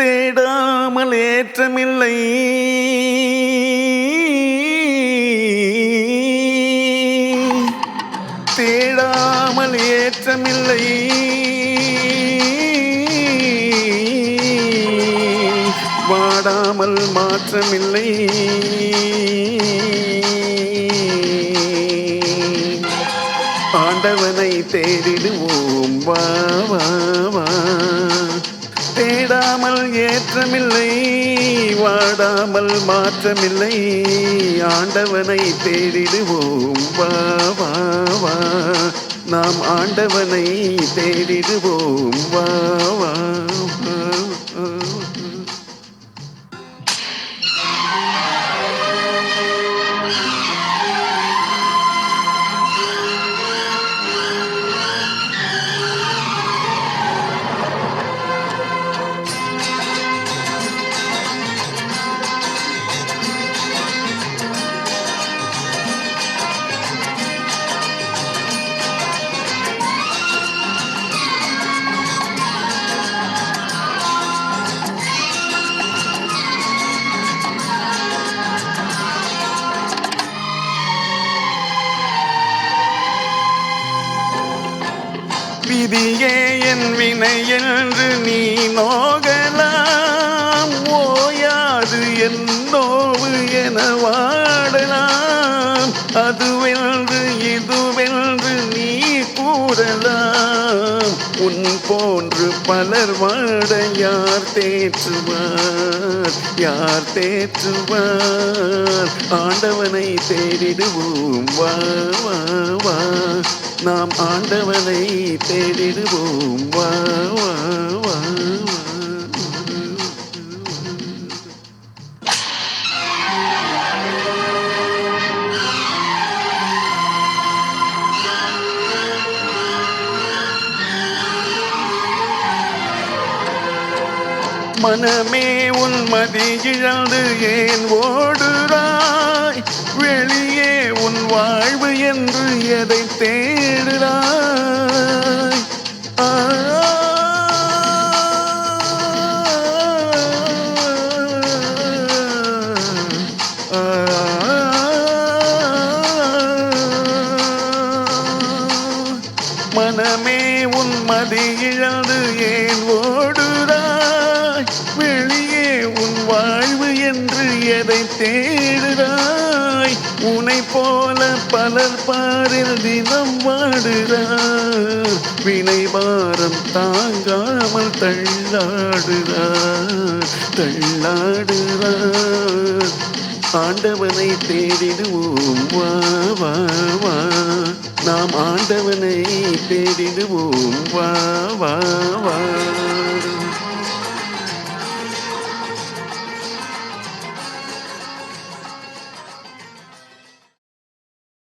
தேடாமல் ஏற்றமில்லை தேடாமல் ஏற்றமில்லை வாடாமல் மாற்றமில்லை. ஆண்டவனை தேடிடுவோம். வா வா வா. தேடாமல் ஏற்றமில்லை வாடாமல் மாற்றமில்லை. ஆண்டவனை தேடிடுவோம் வா வா வா. நாம் ஆண்டவனை தேடிடுவோம் வா வா விதியே என் வினை என்று நீ நோகலாம். ஓயாது என் நோவு என வாடலாம். அதுவென்று இதுவென்று நீ கூறலாம். உன் போன்று பலர் வாட யார் தேற்றுவார்? யார் தேற்றுவார்? ஆண்டவனை தேடிடுவோம். வா வா வா நாம் ஆண்டவனை தேடிடுவோம். வா வா வா மனமே உன் மதி இழந்து ஏன் ஓடுறாய் எதை தேடுறாய் மனமே உன் மதி இழந்து ஏன் ஓடு? உனை போல பலர் பாரில் தினம் வாடுறார் வினை பாரம் தாங்காமல் தள்ளாடுறார் தள்ளாடுறார் ஆண்டவனை தேடிடுவோம் வா வா வா. நாம் ஆண்டவனை தேடிடுவோம் வா வா வா.